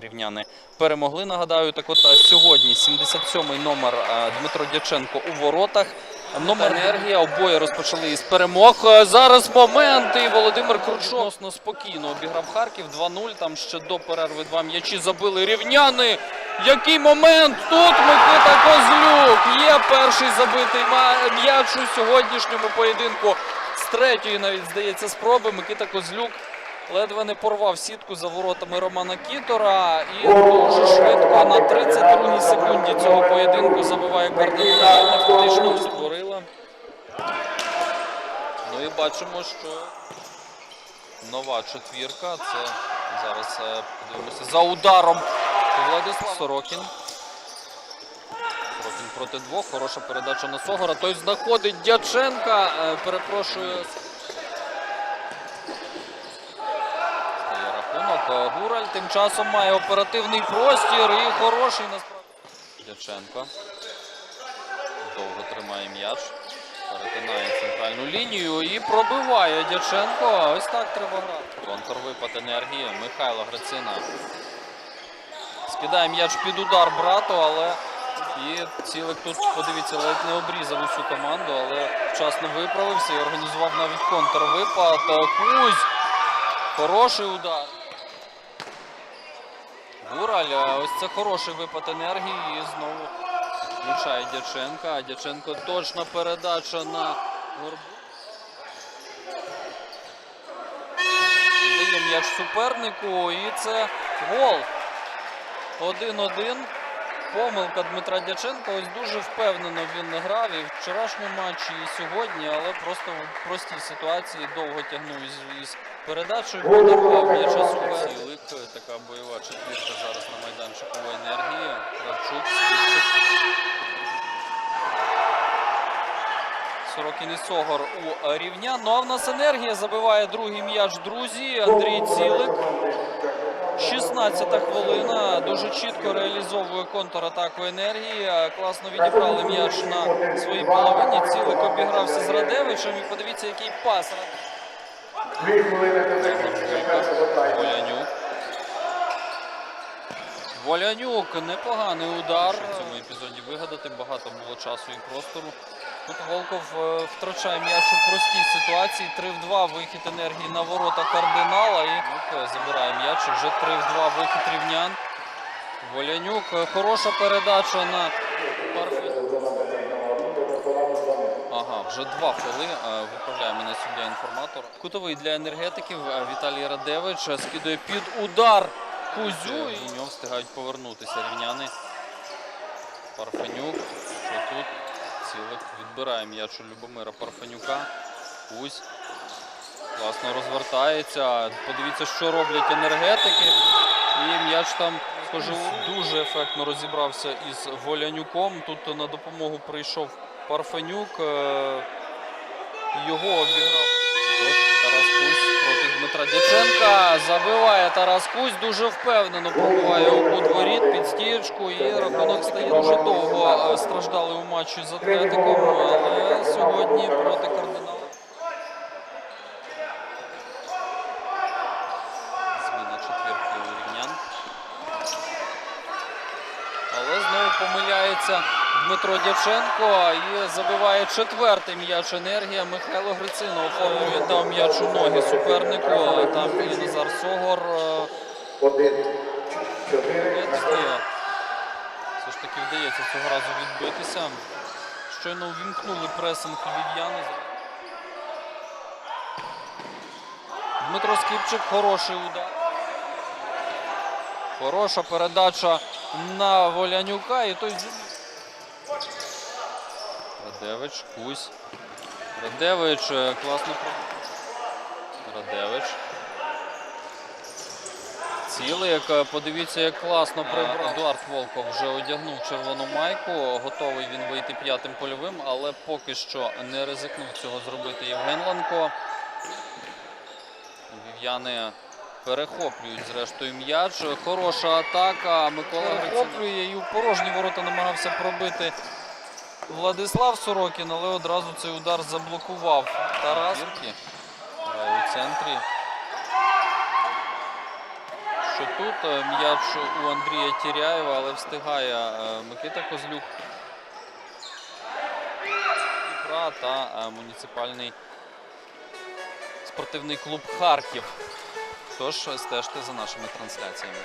рівняни перемогли. Нагадаю, так от сьогодні 77-й номер Дмитро Дяченко у воротах. Номер енергія обоє розпочали із перемог. Зараз момент і Володимир Кручов відносно спокійно обіграв Харків 2-0. Там ще до перерви два м'ячі забили рівняни. Який момент тут Микита Козлюк. Є перший забитий м'яч у сьогоднішньому поєдинку. З третьої навіть здається спроби Микита Козлюк ледве не порвав сітку за воротами Романа Кітора. І дуже швидко на 32-й секунді цього поєдинку забиває кардинально. Фактично створила. Ну і бачимо, що нова четвірка. Це зараз е, подивимося за ударом Владислав Сорокін. Сорокін проти двох. Хороша передача на Согора. Той знаходить Дяченка. Е, Перепрошую. Стає рахунок. Гураль тим часом має оперативний простір і хороший насправді. Дяченко. Довго тримає м'яч. Перетинає центральну лінію і пробиває Дяченко. Ось так треба грати. Контрвипад енергії. Михайло Грицина. Скидає м'яч під удар брату, але і цілик тут, подивіться, ледь не обрізав усю команду, але вчасно виправився і організував навіть контрвипад. Кузь. Хороший удар. Гураль, ось це хороший випад енергії і знову включає Дяченка. Дяченко точна передача на Горбу. Дає м'яч супернику і це гол. 1-1. Помилка Дмитра Дяченка. Ось дуже впевнено він не грав і в вчорашньому матчі, і сьогодні, але просто в простій ситуації довго тягнув із, із передачею, подарував м'яча супернику. Цілик, така бойова четвірка зараз на майданчику енергії. Кравчук. Сорокін Согор у рівня. Ну а в нас енергія забиває другий м'яч друзі. Андрій Цілик. 16 хвилина. Дуже чітко реалізовує контратаку енергії. Класно відібрали м'яч на своїй половині. Цілик обігрався з Радевичем. І подивіться, який пас. Дві хвилини до закінчення першого тайму. Волянюк. Волянюк, непоганий удар. В цьому епізоді вигадати багато було часу і простору. Тут Волков е, втрачає м'яч у простій ситуації. 3 в 2 вихід енергії на ворота кардинала. І забирає м'яч. Вже 3 в 2 вихід рівнян. Волянюк. е, Хороша передача на Парфі. Ага, вже два фоли. Е, Виправляє мене суддя інформатор. Кутовий для енергетиків Віталій Радевич скидує під удар Кузю. І в нього встигають повернутися рівняни. Парфенюк. Що тут? Цілик відбирає м'яч Любомира Парфенюка. Кузь. Класно розвертається. Подивіться, що роблять енергетики. І м'яч там, схоже, дуже ефектно розібрався із Волянюком. Тут на допомогу прийшов Парфенюк. е, Його обіграв. Дмитра Дяченка. Забиває Тарас Кузь. Дуже впевнено пробиває у кут воріт під стієчку. І рахунок стає дуже довго. е, Страждали у матчі з Атлетиком. Але сьогодні проти кардинала. Зміна четвірки у рівнян. Але знову помиляється Дмитро Дяченко і забиває четвертий м'яч енергія. Михайло Грицина оформлює дав м'яч у ноги супернику. Там і Назар Согор. е. Все ж таки вдається цього разу відбитися. Щойно ввімкнули пресинг львів'яни. Дмитро Скіпчик, хороший удар. Хороша передача на Волянюка і той Радевич, Кузь. Радевич е, класно. Радевич. Цілик, е, подивіться, як класно прибрав. Едуард Волков вже одягнув червону майку. Готовий він вийти п'ятим польовим, але поки що не ризикнув цього зробити Євген Ланко. Вів'яни перехоплюють зрештою м'яч. Хороша атака. Микола перехоплює і у порожні ворота намагався пробити Владислав Сорокін, але одразу цей удар заблокував Тарас. Грає у центрі. що тут. Е, М'яч у Андрія Тіряєва, але встигає е, Микита Козлюк. Дніпра та е, муніципальний спортивний клуб Харків. Тож стежте за нашими трансляціями.